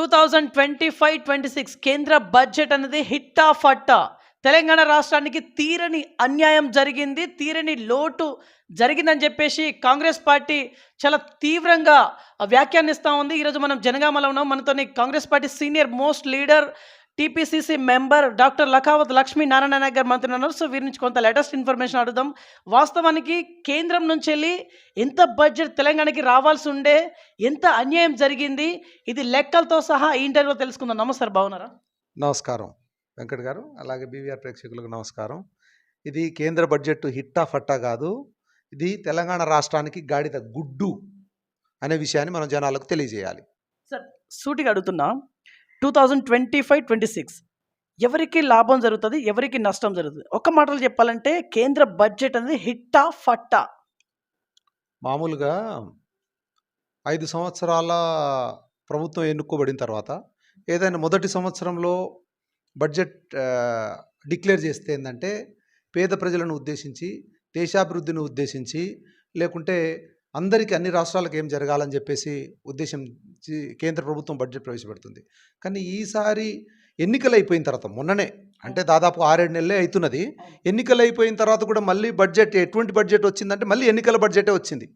Two thousand twenty five twenty six కేంద్ర budget అనేది హిట్టా ఫట్టా తెలంగాణ రాష్ట్రానికి తీరని అన్యాయం జరిగింది తీరని లోటు జరిగిందని చెప్పేసి కాంగ్రెస్ పార్టీ చాలా తీవ్రంగా వ్యాఖ్యానిస్తూ ఉంది. ఈరోజు మనం జనగామలో ఉన్నాం. మనతోని Congress party senior most leader TPCC member doctor Lakhavat Lakshmi Narayana Nayak garu మనతో ఉన్నారు. సో వీరి నుంచి కొంత లేటెస్ట్ ఇన్ఫర్మేషన్ అడుగుదాం. వాస్తవానికి కేంద్రం నుంచి వెళ్ళి ఎంత బడ్జెట్ తెలంగాణకి రావాల్సి ఉండే ఎంత అన్యాయం జరిగింది ఇది లెక్కలతో సహా ఈ ఇంటర్వ్యూలో తెలుసుకుందాం. నమస్కారం బాగున్నారా? నమస్కారం. వెంకట్ గారు అలాగే బీవీఆర్ ప్రేక్షకులకు నమస్కారం. ఇది కేంద్ర బడ్జెట్ హిట్టా ఫట్టా కాదు. ఇది తెలంగాణ రాష్ట్రానికి గాడిద గుడ్డు అనే విషయాన్ని మనం జనాలకు తెలియజేయాలి. సార్ సూటిగా అడుగుతున్నా. Two thousand twenty five twenty six ఎవరికి లాభం జరుగుతుంది ఎవరికి నష్టం జరుగుతుంది? ఒక మాటలు చెప్పాలంటే కేంద్ర బడ్జెట్ అనేది హిట్టా ఫట్టా. మామూలుగా ఐదు సంవత్సరాల ప్రభుత్వం ఎన్నుకోబడిన తర్వాత ఏదైనా మొదటి సంవత్సరంలో బడ్జెట్ డిక్లేర్ చేస్తే ఏంటంటే పేద ప్రజలను ఉద్దేశించి దేశాభివృద్ధిని ఉద్దేశించి లేకుంటే అందరికీ అన్ని రాష్ట్రాలకు ఏం జరగాలని చెప్పేసి ఉద్దేశించి కేంద్ర ప్రభుత్వం బడ్జెట్ ప్రవేశపెడుతుంది. కానీ ఈసారి ఎన్నికలు అయిపోయిన తర్వాత మొన్ననే అంటే దాదాపు ఆరేడు నెలలే అవుతున్నది ఎన్నికలు అయిపోయిన తర్వాత కూడా మళ్ళీ బడ్జెట్ ఎటువంటి బడ్జెట్ వచ్చిందంటే మళ్ళీ ఎన్నికల బడ్జెటే వచ్చింది.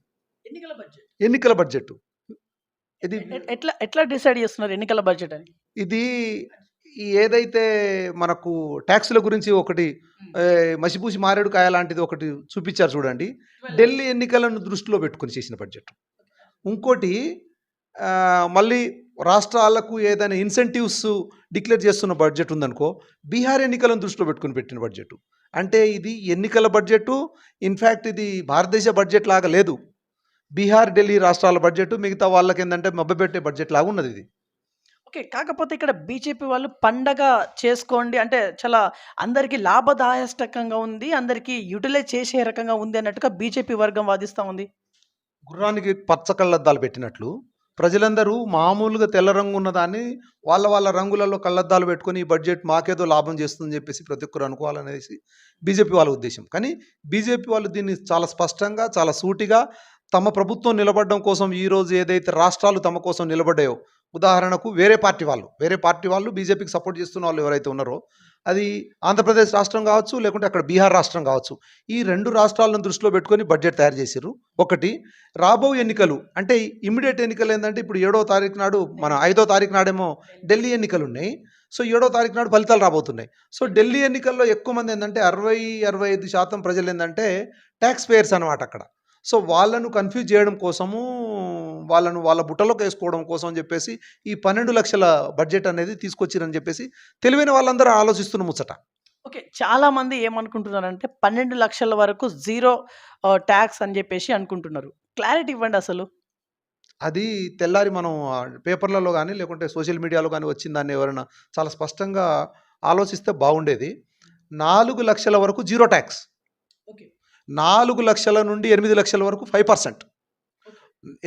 ఎన్నికల బడ్జెట్. ఎన్నికల బడ్జెట్ ఇది ఎట్లా ఎట్లా డిసైడ్ చేస్తున్నారు ఎన్నికల బడ్జెట్ అని? ఇది ఈ ఏదైతే మనకు ట్యాక్సుల గురించి ఒకటి మసిపూసి మారేడు కాయ లాంటిది ఒకటి చూపించారు చూడండి. ఢిల్లీ ఎన్నికలను దృష్టిలో పెట్టుకొని చేసిన బడ్జెట్. ఇంకోటి మళ్ళీ రాష్ట్రాలకు ఏదైనా ఇన్సెంటివ్స్ డిక్లేర్ చేస్తున్న బడ్జెట్ ఉందనుకో బీహార్ ఎన్నికలను దృష్టిలో పెట్టుకొని పెట్టిన బడ్జెట్. అంటే ఇది ఎన్నికల బడ్జెట్ ఇన్ఫ్యాక్ట్ ఇది భారతదేశ బడ్జెట్ లాగా లేదు. బీహార్ ఢిల్లీ రాష్ట్రాల బడ్జెట్ మిగతా వాళ్ళకి ఏంటంటే మభ్యపెట్టే బడ్జెట్ లాగా ఉన్నది ఇది. ఓకే. కాకపోతే ఇక్కడ బీజేపీ వాళ్ళు పండగ చేసుకోండి అంటే చాలా అందరికీ లాభదాయష్టకంగా ఉంది అందరికీ యూటిలైజ్ చేసే రకంగా ఉంది అన్నట్టుగా బీజేపీ వర్గం వాదిస్తూ ఉంది. గుర్రానికి పచ్చ కళ్ళద్దాలు పెట్టినట్లు ప్రజలందరూ మామూలుగా తెల్ల రంగు ఉన్నదాన్ని వాళ్ళ వాళ్ళ రంగులలో కళ్ళద్దాలు పెట్టుకొని ఈ బడ్జెట్ మాకేదో లాభం చేస్తుందని చెప్పేసి ప్రతి ఒక్కరు అనుకోవాలనేసి బీజేపీ వాళ్ళ ఉద్దేశం. కానీ బీజేపీ వాళ్ళు దీన్ని చాలా స్పష్టంగా చాలా సూటిగా తమ ప్రభుత్వం నిలబడడం కోసం ఈరోజు ఏదైతే రాష్ట్రాలు తమ కోసం నిలబడ్డాయో ఉదాహరణకు వేరే పార్టీ వాళ్ళు వేరే పార్టీ వాళ్ళు బీజేపీకి సపోర్ట్ చేస్తున్న వాళ్ళు ఎవరైతే ఉన్నారో అది ఆంధ్రప్రదేశ్ రాష్ట్రం కావచ్చు లేకుంటే అక్కడ బీహార్ రాష్ట్రం కావచ్చు ఈ రెండు రాష్ట్రాలను దృష్టిలో పెట్టుకొని బడ్జెట్ తయారు చేశారు ఒకటి రాబో ఎన్నికలు అంటే ఇమ్మీడియట్ ఎన్నికలు ఏంటంటే ఇప్పుడు ఏడో తారీఖు నాడు మన ఐదో తారీఖు నాడేమో ఢిల్లీ ఎన్నికలు ఉన్నాయి సో ఏడో తారీఖు నాడు ఫలితాలు రాబోతున్నాయి. సో ఢిల్లీ ఎన్నికల్లో ఎక్కువ మంది ఏంటంటే అరవై అరవై ఐదు శాతం ప్రజలు ఏంటంటే ట్యాక్స్ పేయర్స్ అనమాట అక్కడ. సో వాళ్ళను కన్ఫ్యూజ్ చేయడం కోసము వాళ్ళను వాళ్ళ బుట్టలోకి వేసుకోవడం కోసం అని చెప్పేసి ఈ పన్నెండు లక్షల బడ్జెట్ అనేది తీసుకొచ్చిరని చెప్పేసి తెలివైన వాళ్ళందరూ ఆలోచిస్తున్న ముచ్చట. ఓకే చాలా మంది ఏమనుకుంటున్నారంటే పన్నెండు లక్షల వరకు జీరో ట్యాక్స్ అని చెప్పేసి అనుకుంటున్నారు. క్లారిటీ ఇవ్వండి అసలు. అది తెల్లారి మనం పేపర్లలో కానీ లేకుంటే సోషల్ మీడియాలో కానీ వచ్చిన దాన్ని ఎవరైనా చాలా స్పష్టంగా ఆలోచిస్తే బాగుండేది. నాలుగు లక్షల వరకు జీరో ట్యాక్స్. నాలుగు లక్షల నుండి ఎనిమిది లక్షల వరకు ఫైవ్ పర్సెంట్.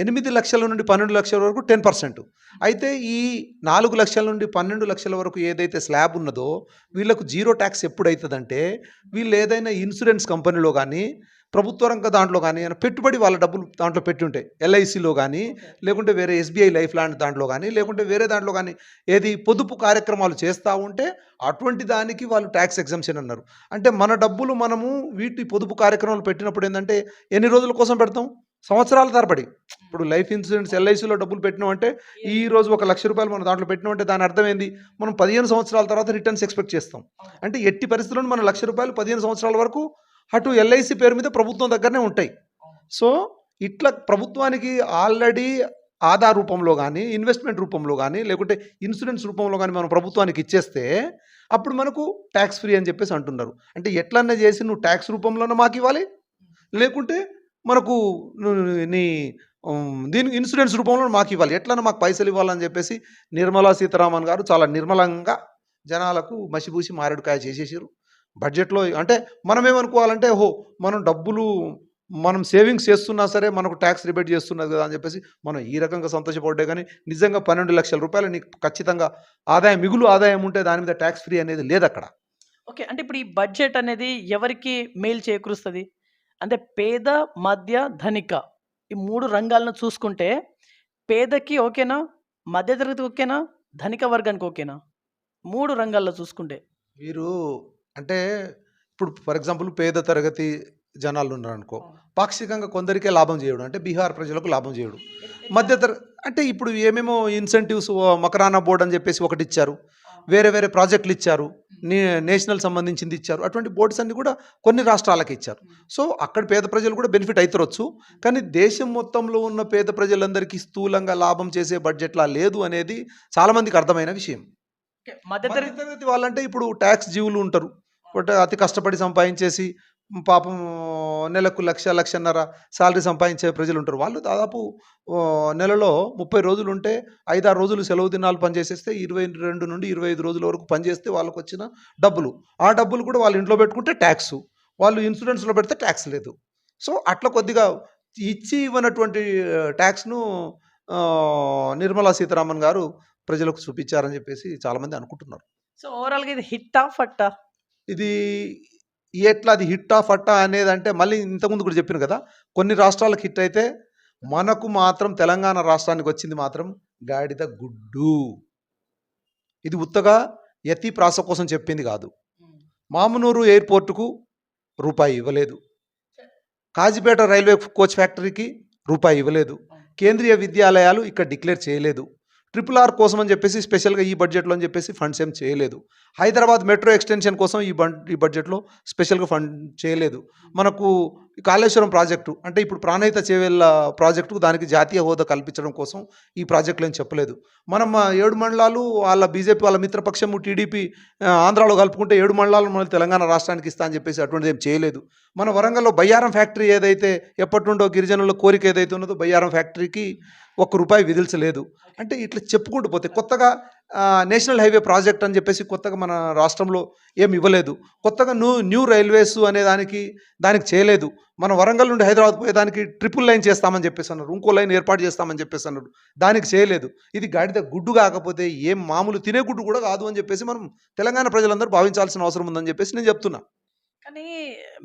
ఎనిమిది లక్షల నుండి పన్నెండు లక్షల వరకు టెన్ పర్సెంట్. అయితే ఈ నాలుగు లక్షల నుండి పన్నెండు లక్షల వరకు ఏదైతే స్లాబ్ ఉన్నదో వీళ్ళకు జీరో ట్యాక్స్ ఎప్పుడైతుందంటే వీళ్ళు ఏదైనా ఇన్సూరెన్స్ కంపెనీలో కానీ ప్రభుత్వ రంగ దాంట్లో కానీ ఏమైనా పెట్టుబడి వాళ్ళ డబ్బులు దాంట్లో పెట్టి ఉంటాయి ఎల్ఐసిలో కానీ లేకుంటే వేరే ఎస్బీఐ లైఫ్ లాంటి దాంట్లో కానీ లేకుంటే వేరే దాంట్లో కానీ ఏది పొదుపు కార్యక్రమాలు చేస్తూ ఉంటే అటువంటి దానికి వాళ్ళు ట్యాక్స్ ఎగ్జంప్షన్ అన్నారు. అంటే మన డబ్బులు మనము వీటి పొదుపు కార్యక్రమాలు పెట్టినప్పుడు ఏంటంటే ఎన్ని రోజుల కోసం పెడతాం? సంవత్సరాల తరబడి. ఇప్పుడు లైఫ్ ఇన్సూరెన్స్ ఎల్ఐసిలో డబ్బులు పెట్టినామంటే ఈ రోజు ఒక లక్ష రూపాయలు మనం దాంట్లో పెట్టినామంటే దాని అర్థం ఏంది? మనం పదిహేను సంవత్సరాల తర్వాత రిటర్న్స్ ఎక్స్పెక్ట్ చేస్తాం. అంటే ఎట్టి పరిస్థితుల్లో మన లక్ష రూపాయలు పదిహేను సంవత్సరాల వరకు అటు ఎల్ఐసి పేరు మీద ప్రభుత్వం దగ్గరనే ఉంటాయి. సో ఇట్లా ప్రభుత్వానికి ఆల్రెడీ ఆదా రూపంలో కానీ ఇన్వెస్ట్మెంట్ రూపంలో కానీ లేకుంటే ఇన్సూరెన్స్ రూపంలో కానీ మనం ప్రభుత్వానికి ఇచ్చేస్తే అప్పుడు మనకు ట్యాక్స్ ఫ్రీ అని చెప్పేసి అంటున్నారు. అంటే ఎట్లన్నా చేసి నువ్వు ట్యాక్స్ రూపంలోనే మాకు ఇవ్వాలి లేకుంటే మనకు నీ దీని ఇన్సూరెన్స్ రూపంలో మాకు ఇవ్వాలి. ఎట్లన్నా మాకు పైసలు ఇవ్వాలని చెప్పేసి నిర్మలా సీతారామన్ గారు చాలా నిర్మలంగా జనాలకు మసిపూసి మారేడుకాయ చేసేసారు. బడ్జెట్లో అంటే మనం ఏమనుకోవాలంటే ఓహో మనం డబ్బులు మనం సేవింగ్స్ చేస్తున్నా సరే మనకు ట్యాక్స్ రిబేట్ చేస్తున్నది కదా అని చెప్పేసి మనం ఈ రకంగా సంతోషపడ్డే కానీ నిజంగా పన్నెండు లక్షల రూపాయలు నీకు ఖచ్చితంగా ఆదాయం మిగులు ఆదాయం ఉంటే దాని మీద ట్యాక్స్ ఫ్రీ అనేది లేదు అక్కడ ఓకే అంటే ఇప్పుడు ఈ బడ్జెట్ అనేది ఎవరికి మేలు చేకూరుస్తుంది? అంటే పేద మధ్య ధనిక ఈ మూడు రంగాలను చూసుకుంటే పేదకి ఓకేనా మధ్యతరగతి ఓకేనా ధనిక వర్గానికి ఓకేనా? మూడు రంగాల్లో చూసుకుంటే. మీరు అంటే ఇప్పుడు ఫర్ ఎగ్జాంపుల్ పేద తరగతి జనాలు ఉన్నారనుకో పాక్షికంగా కొందరికే లాభం చేయడు. అంటే బీహార్ ప్రజలకు లాభం చేయడు. మధ్యతర అంటే ఇప్పుడు ఏమేమో ఇన్సెంటివ్స్ మకరానా బోర్డ్ అని చెప్పేసి ఒకటి ఇచ్చారు. వేరే వేరే ప్రాజెక్టులు ఇచ్చారు. నే నేషనల్ సంబంధించింది ఇచ్చారు. అటువంటి బోర్డ్స్ అన్ని కూడా కొన్ని రాష్ట్రాలకు ఇచ్చారు. సో అక్కడ పేద ప్రజలు కూడా బెనిఫిట్ అవుతారొచ్చు కానీ దేశం మొత్తంలో ఉన్న పేద ప్రజలందరికీ స్థూలంగా లాభం చేసే బడ్జెట్లా లేదు అనేది చాలామందికి అర్థమైన విషయం. మధ్యతరగతి వాళ్ళంటే ఇప్పుడు ట్యాక్స్ జీవులు ఉంటారు. అతి కష్టపడి సంపాదించేసి పాపం నెలకు లక్ష లక్షన్నర శాలరీ సంపాదించే ప్రజలు ఉంటారు. వాళ్ళు దాదాపు నెలలో ముప్పై రోజులు ఉంటే ఐదారు రోజులు సెలవు దినాలు పనిచేసేస్తే ఇరవై రెండు నుండి ఇరవై ఐదు రోజుల వరకు పనిచేస్తే వాళ్ళకు వచ్చిన డబ్బులు. ఆ డబ్బులు కూడా వాళ్ళు ఇంట్లో పెట్టుకుంటే ట్యాక్స్. వాళ్ళు ఇన్సూరెన్స్లో పెడితే ట్యాక్స్ లేదు. సో అట్లా కొద్దిగా ఇచ్చి ఇవ్వనటువంటి ట్యాక్స్ను నిర్మలా సీతారామన్ గారు ప్రజలకు చూపించారని చెప్పేసి చాలామంది అనుకుంటున్నారు. సో ఓవరాల్గా ఇది హిట్టా ఫట్టా? ఇది ఎట్లా అది హిట్ ఆఫ్ అట్టా అనేది అంటే మళ్ళీ ఇంతకుముందు కూడా చెప్పాను కదా కొన్ని రాష్ట్రాలకు హిట్ అయితే మనకు మాత్రం తెలంగాణ రాష్ట్రానికి వచ్చింది మాత్రం గాడిద గుడ్డు. ఇది ఉత్తగా యతి ప్రాస కోసం చెప్పింది కాదు. మామునూరు ఎయిర్పోర్టుకు రూపాయి ఇవ్వలేదు. కాజీపేట రైల్వే కోచ్ ఫ్యాక్టరీకి రూపాయి ఇవ్వలేదు. కేంద్రీయ విద్యాలయాలు ఇక్కడ డిక్లేర్ చేయలేదు. ట్రిపుల్ ఆర్ కోసం అని చెప్పేసి స్పెషల్గా ఈ బడ్జెట్లో అని చెప్పేసి ఫండ్స్ ఏం చేయలేదు. హైదరాబాద్ మెట్రో ఎక్స్టెన్షన్ కోసం ఈ బడ్ ఈ బడ్జెట్లో స్పెషల్గా ఫండ్ చేయలేదు. మనకు కాళేశ్వరం ప్రాజెక్టు అంటే ఇప్పుడు ప్రాణహిత చేవేళ్ళ ప్రాజెక్టుకు దానికి జాతీయ హోదా కల్పించడం కోసం ఈ ప్రాజెక్టులు ఏం చెప్పలేదు. మనం ఏడు మండలాలు వాళ్ళ బీజేపీ వాళ్ళ మిత్రపక్షము టీడీపీ ఆంధ్రాలో కలుపుకుంటే ఏడు మండలాలు మన తెలంగాణ రాష్ట్రానికి ఇస్తా అని చెప్పేసి అటువంటిది ఏం చేయలేదు. మన వరంగల్లో బయ్యారం ఫ్యాక్టరీ ఏదైతే ఎప్పటి నుండో గిరిజనుల కోరిక ఏదైతే ఉన్నదో బయ్యారం ఫ్యాక్టరీకి ఒక్క రూపాయి విధించలేదు. అంటే ఇట్లా చెప్పుకుంటూ పోతే కొత్తగా నేషనల్ హైవే ప్రాజెక్ట్ అని చెప్పేసి కొత్తగా మన రాష్ట్రంలో ఏమి ఇవ్వలేదు. కొత్తగా న్యూ న్యూ రైల్వేస్ అనే దానికి దానికి చేయలేదు. మన వరంగల్ నుండి హైదరాబాద్ పోయేదానికి ట్రిపుల్ లైన్ చేస్తామని చెప్పేసి అన్నారు. ఇంకో లైన్ ఏర్పాటు చేస్తామని చెప్పేసి అన్నారు. దానికి చేయలేదు. ఇది గాడిద గుడ్డు కాకపోతే ఏం మామూలు తినే గుడ్డు కూడా కాదు అని చెప్పేసి మనం తెలంగాణ ప్రజలందరూ భావించాల్సిన అవసరం ఉందని చెప్పేసి నేను చెప్తున్నా. కానీ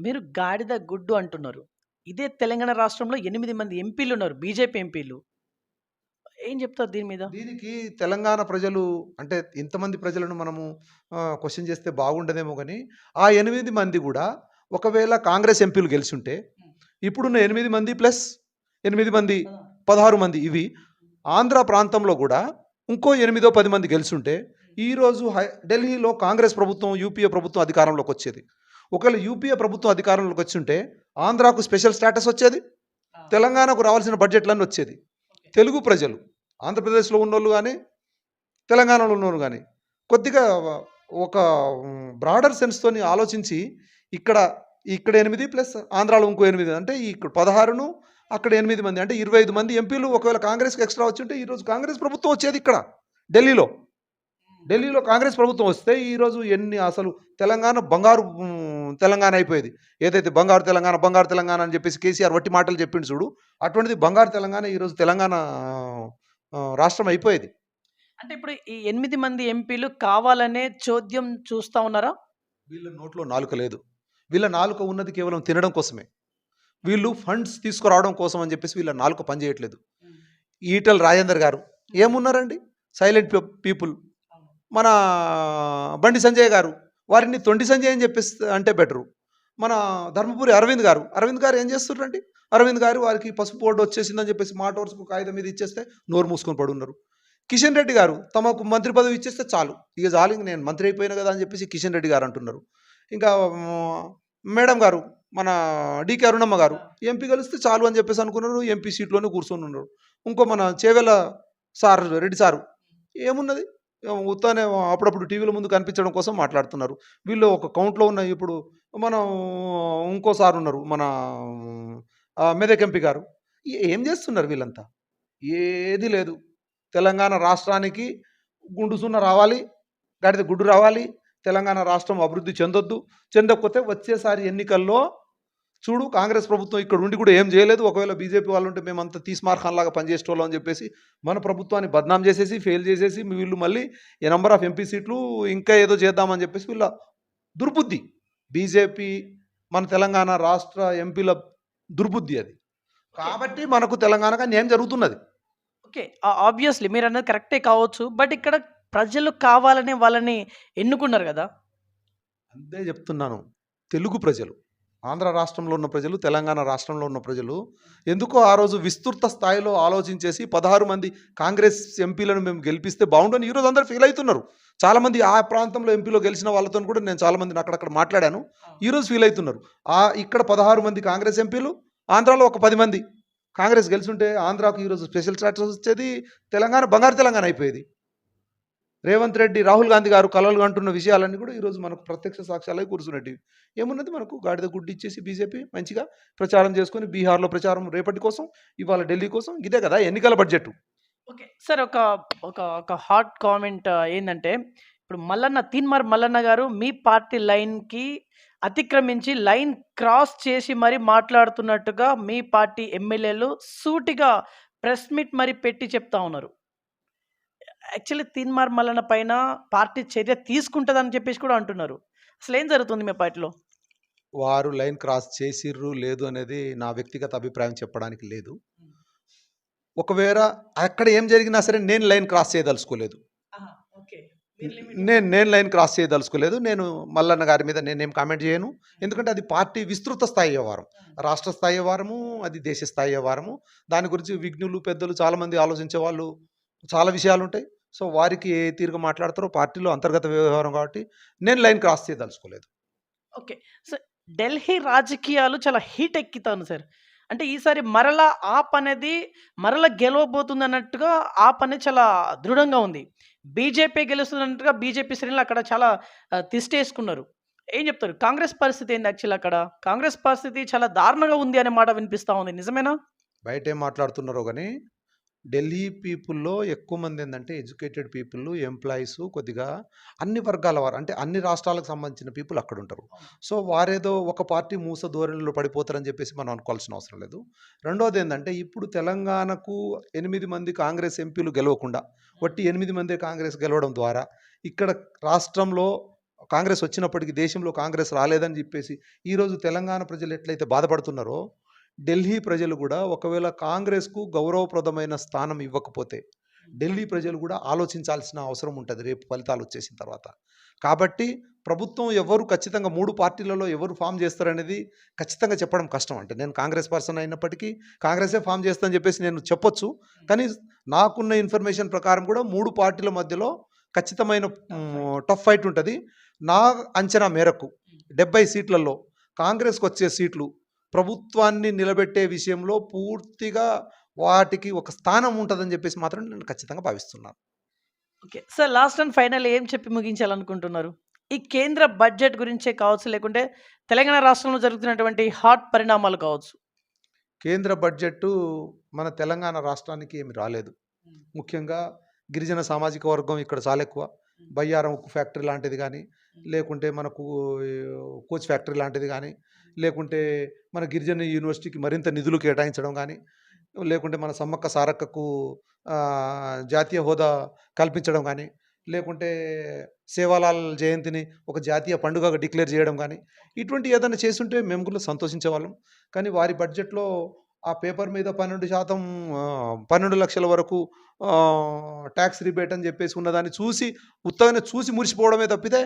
మీరు గాడిద గుడ్డు అంటున్నారు. ఇదే తెలంగాణ రాష్ట్రంలో ఎనిమిది మంది ఎంపీలు ఉన్నారు బీజేపీ ఎంపీలు. ఏం చెప్తారు దీని మీద? దీనికి తెలంగాణ ప్రజలు అంటే ఇంతమంది ప్రజలను మనము క్వశ్చన్ చేస్తే బాగుండదేమో కానీ ఆ ఎనిమిది మంది కూడా ఒకవేళ కాంగ్రెస్ ఎంపీలు గెలిచుంటే ఇప్పుడున్న ఎనిమిది మంది ప్లస్ ఎనిమిది మంది పదహారు మంది ఇవి ఆంధ్ర ప్రాంతంలో కూడా ఇంకో ఎనిమిదో పది మంది గెలుచుంటే ఈరోజు హై ఢిల్లీలో కాంగ్రెస్ ప్రభుత్వం యూపీఏ ప్రభుత్వం అధికారంలోకి వచ్చేది. ఒకవేళ యూపీఏ ప్రభుత్వం అధికారంలోకి వచ్చుంటే ఆంధ్రాకు స్పెషల్ స్టేటస్ వచ్చేది తెలంగాణకు రావాల్సిన బడ్జెట్లన్నీ వచ్చేది. తెలుగు ప్రజలు ఆంధ్రప్రదేశ్లో ఉన్నోళ్ళు కానీ తెలంగాణలో ఉన్నోళ్ళు కానీ కొద్దిగా ఒక బ్రాడర్ సెన్స్తోని ఆలోచించి ఇక్కడ ఇక్కడ ఎనిమిది ప్లస్ ఆంధ్రాలో ఇంకో ఎనిమిది అంటే ఇక్కడ పదహారును అక్కడ ఎనిమిది మంది అంటే ఇరవై ఐదు మంది ఎంపీలు ఒకవేళ కాంగ్రెస్కి ఎక్స్ట్రా వచ్చి ఈరోజు కాంగ్రెస్ ప్రభుత్వం వచ్చేది ఇక్కడ ఢిల్లీలో. ఢిల్లీలో కాంగ్రెస్ ప్రభుత్వం వస్తే ఈరోజు ఎన్ని అసలు తెలంగాణ బంగారు తెలంగాణ అయిపోయేది. ఏదైతే బంగారు తెలంగాణ బంగారు తెలంగాణ అని చెప్పేసి కేసీఆర్ వట్టి మాటలు చెప్పిండు చూడు అటువంటిది బంగారు తెలంగాణ ఈరోజు తెలంగాణ రాష్ట్రం అయిపోయేది. అంటే ఇప్పుడు ఈ ఎనిమిది మంది ఎంపీలు కావాలనే చోద్యం చూస్తా ఉన్నారా? వీళ్ళ నోట్లో నాలుక లేదు. వీళ్ళ నాలుక ఉన్నది కేవలం తినడం కోసమే. వీళ్ళు ఫండ్స్ తీసుకురావడం కోసం అని చెప్పేసి వీళ్ళ నాలుక పనిచేయట్లేదు. ఈటల రాజేందర్ గారు ఏమున్నారండి? Silent people. మన బండి సంజయ్ గారు వారిని తొండి సంజయ్ అని చెప్పేసి అంటే బెటరు. మన ధర్మపురి అరవింద్ గారు. అరవింద్ గారు ఏం చేస్తున్నారండి అరవింద్ గారు వారికి పసుపు బోర్డు వచ్చేసిందని చెప్పేసి మాట వరుసకు కాగితం మీద ఇచ్చేస్తే నోరు మూసుకొని పడున్నారు కిషన్ రెడ్డి గారు తమకు మంత్రి పదవి ఇచ్చేస్తే చాలు. ఇక చాలు ఇంక నేను మంత్రి అయిపోయినా కదా అని చెప్పేసి కిషన్ రెడ్డి గారు అంటున్నారు. ఇంకా మేడం గారు మన డికే అరుణమ్మ గారు ఎంపీ కలిస్తే చాలు అని చెప్పేసి అనుకున్నారు. ఎంపీ సీట్లోనే కూర్చొని ఉన్నారు. ఇంకో మన చేవెల సార్ రెడ్డి సారు ఏమున్నది? ఉత్తానే అప్పుడప్పుడు టీవీల ముందు కనిపించడం కోసం మాట్లాడుతున్నారు. వీళ్ళు ఒక కౌంట్లో ఉన్న ఇప్పుడు మనం ఇంకోసారి ఉన్నారు మన మెదక్ ఎంపీ గారు. ఏం చేస్తున్నారు వీళ్ళంతా? ఏది లేదు. తెలంగాణ రాష్ట్రానికి గుండు సున్న రావాలి గాడిద గుడ్డు రావాలి తెలంగాణ రాష్ట్రం అభివృద్ధి చెందొద్దు చెందకపోతే వచ్చేసారి ఎన్నికల్లో చూడు కాంగ్రెస్ ప్రభుత్వం ఇక్కడ ఉండి కూడా ఏం చేయలేదు. ఒకవేళ బీజేపీ వాళ్ళు ఉంటే మేమంతా తీస్మార్ఖాన్ లాగా పనిచేసేవాళ్ళం అని చెప్పేసి మన ప్రభుత్వాన్ని బద్నాం చేసేసి ఫెయిల్ చేసేసి వీళ్ళు మళ్ళీ ఈ నెంబర్ ఆఫ్ ఎంపీ సీట్లు ఇంకా ఏదో చేద్దామని చెప్పేసి వీళ్ళ దుర్బుద్ధి. బీజేపీ మన తెలంగాణ రాష్ట్ర ఎంపీల దుర్బుద్ధి అది కాబట్టి మనకు తెలంగాణకు అన్యాయం జరుగుతున్నది ఓకే ఆబ్వియస్లీ మీరు అన్నది కరెక్టే కావచ్చు బట్ ఇక్కడ ప్రజలు కావాలని వాళ్ళని ఎన్నుకున్నారు గదా! అంతే చెప్తున్నాను. తెలుగు ప్రజలు, ఆంధ్ర రాష్ట్రంలో ఉన్న ప్రజలు, తెలంగాణ రాష్ట్రంలో ఉన్న ప్రజలు ఎందుకో ఆ రోజు విస్తృత స్థాయిలో ఆలోచించేసి 16 మంది కాంగ్రెస్ ఎంపీలను మేము గెలిపిస్తే బావుండని ఈరోజు అందరూ ఫీల్ అయితున్నారు. చాలామంది ఆ ప్రాంతంలో ఎంపీలో గెలిచిన వాళ్ళతోని కూడా నేను చాలామందిని అక్కడక్కడ మాట్లాడాను. ఈరోజు ఫీల్ అయితున్నారు. ఆహ్, ఇక్కడ 16 మంది కాంగ్రెస్ ఎంపీలు, ఆంధ్రాలో ఒక 10 మంది. కాంగ్రెస్ గెలిచుంటే ఆంధ్రాకు ఈరోజు స్పెషల్ స్టాటస్ వచ్చేది. తెలంగాణ బంగారు తెలంగాణ అయిపోయేది. రేవంత్ రెడ్డి, రాహుల్ గాంధీ గారు కలలు కంటున్న విషయాలన్నీ కూడా ఈరోజు మనకు ప్రత్యక్ష సాక్ష్యాలై కూర్చున్నటివి. ఏమున్నది మనకు గాడిద గుడ్డు ఇచ్చేసి బీజేపీ మంచిగా ప్రచారం చేసుకొని బీహార్‌లో ప్రచారం రేపటి కోసం, ఇవాళ ఢిల్లీ కోసం ఇదే కదా ఎన్నికల బడ్జెట్. ఓకే. సార్ ఒక ఒక ఒక హాట్ కామెంట్ ఏందంటే, ఇప్పుడు మల్లన్న తీన్మార్ మల్లన్న గారు మీ పార్టీ లైన్‌కి అతిక్రమించి లైన్ క్రాస్ చేసి మరి మాట్లాడుతున్నట్టుగా మీ పార్టీ ఎమ్మెల్యేలు సూటిగా ప్రెస్ మీట్ మరి పెట్టి చెప్తా ఉన్నారు. యాక్చువల్లీ తీన్మార్ మల్లన్న పైన పార్టీ చర్య తీసుకుంటదని చెప్పేసి కూడా అంటున్నారు. అసలేం జరుగుతుంది మీ పార్టీలో? వారు లైన్ క్రాస్ చేసిర్రు, లేదు అనేది నా వ్యక్తిగత అభిప్రాయం చెప్పడానికి లేదు. ఒకవేళ అక్కడ ఏం జరిగినా సరే నేను లైన్ క్రాస్ చేయదలుచుకోలేదు. నేను నేను లైన్ క్రాస్ చేయదలుచుకోలేదు. నేను మల్లన్న గారి మీద నేనేం కామెంట్ చేయను. ఎందుకంటే అది పార్టీ విస్తృత స్థాయి వ్యవహారం. రాష్ట్ర స్థాయి వ్యవహారము, అది దేశ స్థాయి వ్యవహారము. దాని గురించి విజ్ఞులు, పెద్దలు చాలామంది ఆలోచించే వాళ్ళు చాలా విషయాలుంటాయి. సో, వారికి ఏ తీరుగా మాట్లాడతారో పార్టీలో అంతర్గత వ్యవహారం కాబట్టి నేను లైన్ క్రాస్ చేయదలుచుకోలేదు. ఓకే. సో, ఢిల్లీ రాజకీయాలు చాలా హీట్ ఎక్కుతాను సార్. అంటే ఈసారి మరలా ఆప్ అనేది మరలా గెలవబోతుందన్నట్టుగా ఆప్ అనేది చాలా దృఢంగా ఉంది. బీజేపీ గెలుస్తుంది అన్నట్టుగా బీజేపీ శ్రేణులు అక్కడ చాలా తిష్టేసుకున్నారు. ఏం చెప్తారు? కాంగ్రెస్ పరిస్థితి ఏంది యాక్చువల్ అక్కడ? కాంగ్రెస్ పరిస్థితి చాలా దారుణంగా ఉంది అనే మాట వినిపిస్తూ ఉంది. నిజమేనా? బయటేం మాట్లాడుతున్నారో కానీ ఢిల్లీ పీపుల్‌లో ఎక్కువ మంది ఏందంటే ఎడ్యుకేటెడ్ పీపుల్, ఎంప్లాయీస్ కొద్దిగా అన్ని వర్గాల వారు అంటే అన్ని రాష్ట్రాలకు సంబంధించిన పీపుల్ అక్కడుంటారు. సో, వారేదో ఒక పార్టీ మూస ధోరణిలో పడిపోతారని చెప్పేసి మనం అనుకోవాల్సిన అవసరం లేదు. రెండోదేందంటే ఇప్పుడు తెలంగాణకు 8 మంది కాంగ్రెస్ ఎంపీలు గెలవకుండా, వట్టి 8 మందే కాంగ్రెస్ గెలవడం ద్వారా ఇక్కడ రాష్ట్రంలో కాంగ్రెస్ వచ్చినప్పటికి దేశంలో కాంగ్రెస్ రాలేదని చెప్పేసి ఈరోజు తెలంగాణ ప్రజలు ఎట్లయితే బాధపడుతున్నారో, ఢిల్లీ ప్రజలు కూడా ఒకవేళ కాంగ్రెస్‌కు గౌరవప్రదమైన స్థానం ఇవ్వకపోతే, ఢిల్లీ ప్రజలు కూడా ఆలోచించాల్సిన అవసరం ఉంటది రేపు ఫలితాలు వచ్చేసిన తర్వాత. కాబట్టి ప్రభుత్వం ఎవరు ఖచ్చితంగా 3 పార్టీలలో ఎవరు ఫార్మ్ చేస్తారనేది ఖచ్చితంగా చెప్పడం కష్టం. అంటే నేను కాంగ్రెస్ పర్సన్ అయినప్పటికీ కాంగ్రెసే ఫార్మ్ చేస్తదని చెప్పేసి నేను చెప్పొచ్చు. కానీ నాకున్న ఇన్ఫర్మేషన్ ప్రకారం కూడా 3 పార్టీల మధ్యలో ఖచ్చితమైన టఫ్ ఫైట్ ఉంటది. నా అంచనా మేరకు 70 సీట్లలో కాంగ్రెస్‌కొచ్చే సీట్లు ప్రభుత్వాన్ని నిలబెట్టే విషయంలో పూర్తిగా వాటికి ఒక స్థానం ఉంటదని చెప్పేసి మాత్రం నేను ఖచ్చితంగా భావిస్తున్నాను. Okay. Sir last and final ఏం చెప్పి ముగించాలనుకుంటున్నారు? ఈ కేంద్ర బడ్జెట్ గురించే కావచ్చు, లేకుంటే తెలంగాణ రాష్ట్రంలో జరుగుతున్నటువంటి హాట్ పరిణామాలు కావచ్చు. కేంద్ర బడ్జెట్టు మన తెలంగాణ రాష్ట్రానికి ఏమి రాలేదు. ముఖ్యంగా గిరిజన సామాజిక వర్గం ఇక్కడ చాలా ఎక్కువ. బయ్యారం ఉక్కు ఫ్యాక్టరీ లాంటిది గానీ, లేకుంటే మనకు కోచ్ ఫ్యాక్టరీ లాంటిది గానీ, లేకుంటే మన గిరిజన యూనివర్సిటీకి మరింత నిధులు కేటాయించడం గానీ, లేకుంటే మన సమ్మక్క సారక్కకు జాతీయ హోదా కల్పించడం గానీ, లేకుంటే సేవాలాల్ జయంతిని ఒక జాతీయ పండుగగా డిక్లేర్ చేయడం గానీ, ఇటువంటివి ఏదైనా చేసుంటే మేము కూడా సంతోషించేవాళ్ళం. కానీ వారి బడ్జెట్‌లో ఆ పేపర్ మీద పన్నెండు శాతం పన్నెండు లక్షల వరకు ట్యాక్స్ టాక్స్ రిబేట్ అని చెప్పేసి ఉన్నదాన్ని చూసి ఉత్తగానే చూసి మురిసిపోవడమే తప్పితే,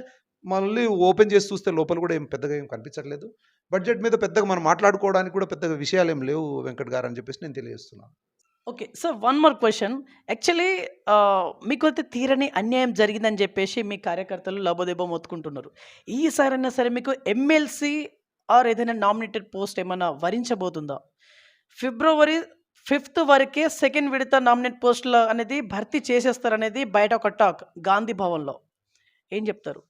మళ్ళీ ఓపెన్ చేసి చూస్తే లోపల కూడా ఏం పెద్దగా ఏం కనిపించట్లేదు. బడ్జెట్ మీద పెద్దగా మనం మాట్లాడుకోవడానికి కూడా పెద్దగా విషయాలు ఏం లేవు వెంకట్ గారు అని చెప్పేసి నేను తెలియజేస్తున్నాను. Okay. Sir one more question actually మీకు అయితే తీరని అన్యాయం జరిగిందని చెప్పేసి మీ కార్యకర్తలు లబోదేబో మొత్తుకుంటున్నారు. ఈసారైనా సరే మీకు ఎమ్మెల్సీ ఆర్ ఏదైనా నామినేటెడ్ పోస్ట్ ఏమైనా వరించబోతుందా? ఫిబ్రవరి ఫిఫ్త్ వరకే సెకండ్ విడత నామినేట్ పోస్టులు అనేది భర్తీ చేసేస్తారనేది బయట ఒక టాక్ గాంధీ భవన్‌లో. ఏం చెప్తారు?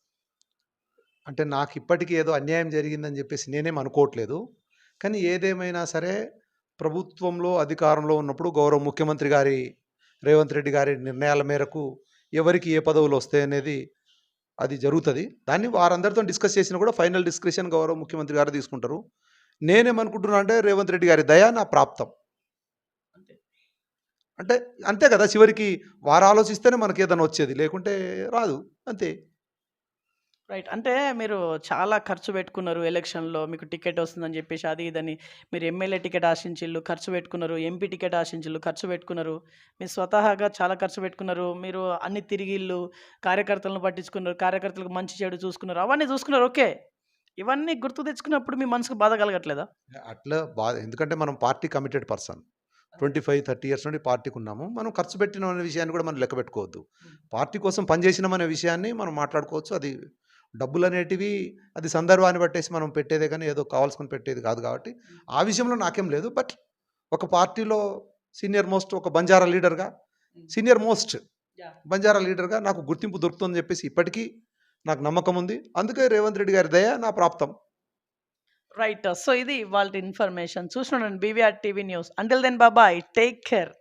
అంటే నాకు ఇప్పటికి ఏదో అన్యాయం జరిగిందని చెప్పేసి నేనేం అనుకోవట్లేదు. కానీ ఏదేమైనా సరే ప్రభుత్వంలో అధికారంలో ఉన్నప్పుడు గౌరవ ముఖ్యమంత్రి గారి రేవంత్ రెడ్డి గారి నిర్ణయాల మేరకు ఎవరికి ఏ పదవులు వస్తాయనేది అది జరుగుతుంది దాన్ని వారందరితో డిస్కస్ చేసినా కూడా ఫైనల్ డిస్కషన్ గౌరవ ముఖ్యమంత్రి గారు తీసుకుంటారు. నేనేమనుకుంటున్నా అంటే రేవంత్ రెడ్డి గారి దయ నా ప్రాప్తం. అంటే అంతే కదా! చివరికి వారు ఆలోచిస్తేనే మనకేదైనా వచ్చేది. లేకుంటే రాదు. అంతే. రైట్. అంటే మీరు చాలా ఖర్చు పెట్టుకున్నారు ఎలక్షన్‌లో. మీకు టికెట్ వస్తుందని చెప్పేసి అది ఇదని. మీరు ఎమ్మెల్యే టికెట్ ఆశించిల్లు, ఖర్చు పెట్టుకున్నారు. ఎంపీ టికెట్ ఆశించిల్లు, ఖర్చు పెట్టుకున్నారు. మీరు స్వతహాగా చాలా ఖర్చు పెట్టుకున్నారు. మీరు అన్ని తిరిగిల్లు, కార్యకర్తలను పట్టించుకున్నారు. కార్యకర్తలకు మంచి చెడు చూసుకున్నారు. అవన్నీ చూసుకున్నారు ఓకే. ఇవన్నీ గుర్తు తెచ్చుకున్నప్పుడు మీ మనసుకు బాధ కలగట్లేదా? అట్లా బాధ ఎందుకంటే మనం పార్టీ కమిటెడ్ పర్సన్. 25, 30 ఇయర్స్ నుండి పార్టీకి ఉన్నాము. మనం ఖర్చు పెట్టినాం అనే విషయాన్ని కూడా మనం లెక్క పెట్టుకోవద్దు. పార్టీ కోసం పనిచేసినాం అనే విషయాన్ని మనం మాట్లాడుకోవచ్చు. అది డబ్బులనేటివి అది సందర్భాన్ని బట్టేసి మనం పెట్టేదే కానీ ఏదో కావాల్సుకొని పెట్టేది కాదు కాబట్టి ఆ విషయంలో నాకేం లేదు. బట్ ఒక పార్టీలో సీనియర్ మోస్ట్ ఒక బంజారా లీడర్‌గా సీనియర్ మోస్ట్! బంజారా లీడర్‌గా నాకు గుర్తింపు దొరుకుతుందని చెప్పేసి ఇప్పటికీ నాకు నమ్మకం ఉంది. అందుకే రేవంత్ రెడ్డి గారి దయ నా ప్రాప్తం. రైట్. సో ఇది వాళ్ళ ఇన్ఫర్మేషన్. చూసిన BVR TV news. Until then బాబాయ్ టేక్ కేర్.